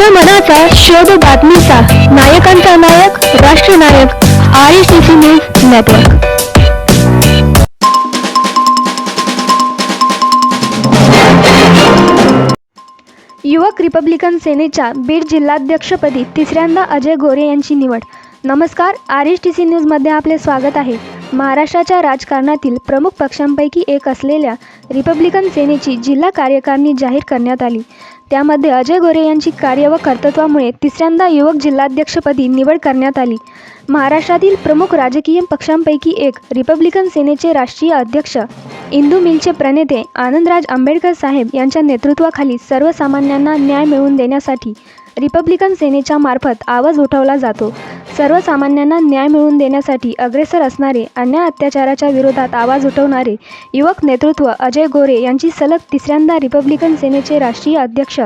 जनमनाचा शोध बातमीचा. नायकांचा नायक राष्ट्रनायक R S T C news network. युवक रिपब्लिकन सेनेच्या बीड जिल्हाध्यक्षपदी तिसऱ्यांदा अजय गोरे यांची निवड. नमस्कार आर एस टी सी न्यूजमध्ये आपले स्वागत आहे. महाराष्ट्राच्या राजकारणातील प्रमुख पक्षांपैकी एक असलेल्या रिपब्लिकन सेनेची जिल्हा कार्यकारिणी जाहीर करण्यात आली. त्यामध्ये अजय गोरे यांची कार्य व कर्तृत्वामुळे तिसऱ्यांदा युवक जिल्हाध्यक्षपदी निवड करण्यात आली. महाराष्ट्रातील प्रमुख राजकीय पक्षांपैकी एक रिपब्लिकन सेनेचे राष्ट्रीय अध्यक्ष इंदू मिलचे प्रणेते आनंदराज आंबेडकर साहेब यांच्या नेतृत्वाखाली सर्वसामान्यांना न्याय मिळवून देण्यासाठी रिपब्लिकन सेनेच्या मार्फत आवाज उठवला जातो. सर्वसामान्यांना न्याय मिळवून देण्यासाठी अग्रेसर असणारे अन्याय अत्याचाराच्या विरोधात आवाज उठवणारे युवक नेतृत्व अजय गोरे यांची सलग तिसऱ्यांदा रिपब्लिकन सेनेचे राष्ट्रीय अध्यक्ष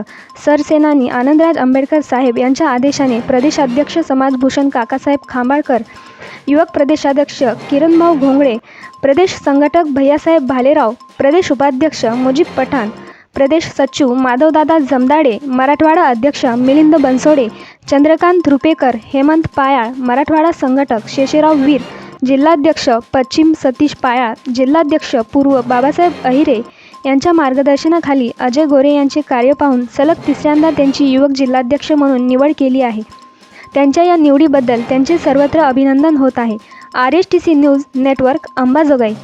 सरसेनानी आनंदराज आंबेडकर साहेब यांच्या आदेशाने प्रदेशाध्यक्ष समाजभूषण काकासाहेब खांबाळकर युवक प्रदेशाध्यक्ष किरणभाऊ घोंगडे प्रदेश संघटक भैयासाहेब भालेराव प्रदेश उपाध्यक्ष मुजीब पठाण प्रदेश सचिव माधवदादा जमदाडे मराठवाडा अध्यक्ष मिलिंद बनसोडे चंद्रकांत रुपेकर हेमंत पायाळ मराठवाडा संघटक शेषेराव वीर जिल्हाध्यक्ष पश्चिम सतीश पायाळ जिल्हाध्यक्ष पूर्व बाबासाहेब अहिरे यांच्या मार्गदर्शनाखाली अजय गोरे यांचे कार्य पाहून सलग तिसऱ्यांदा त्यांची युवक जिल्हाध्यक्ष म्हणून निवड केली आहे. त्यांच्या या निवडीबद्दल त्यांचे सर्वत्र अभिनंदन होत आहे. R S T C news network Ambajogai.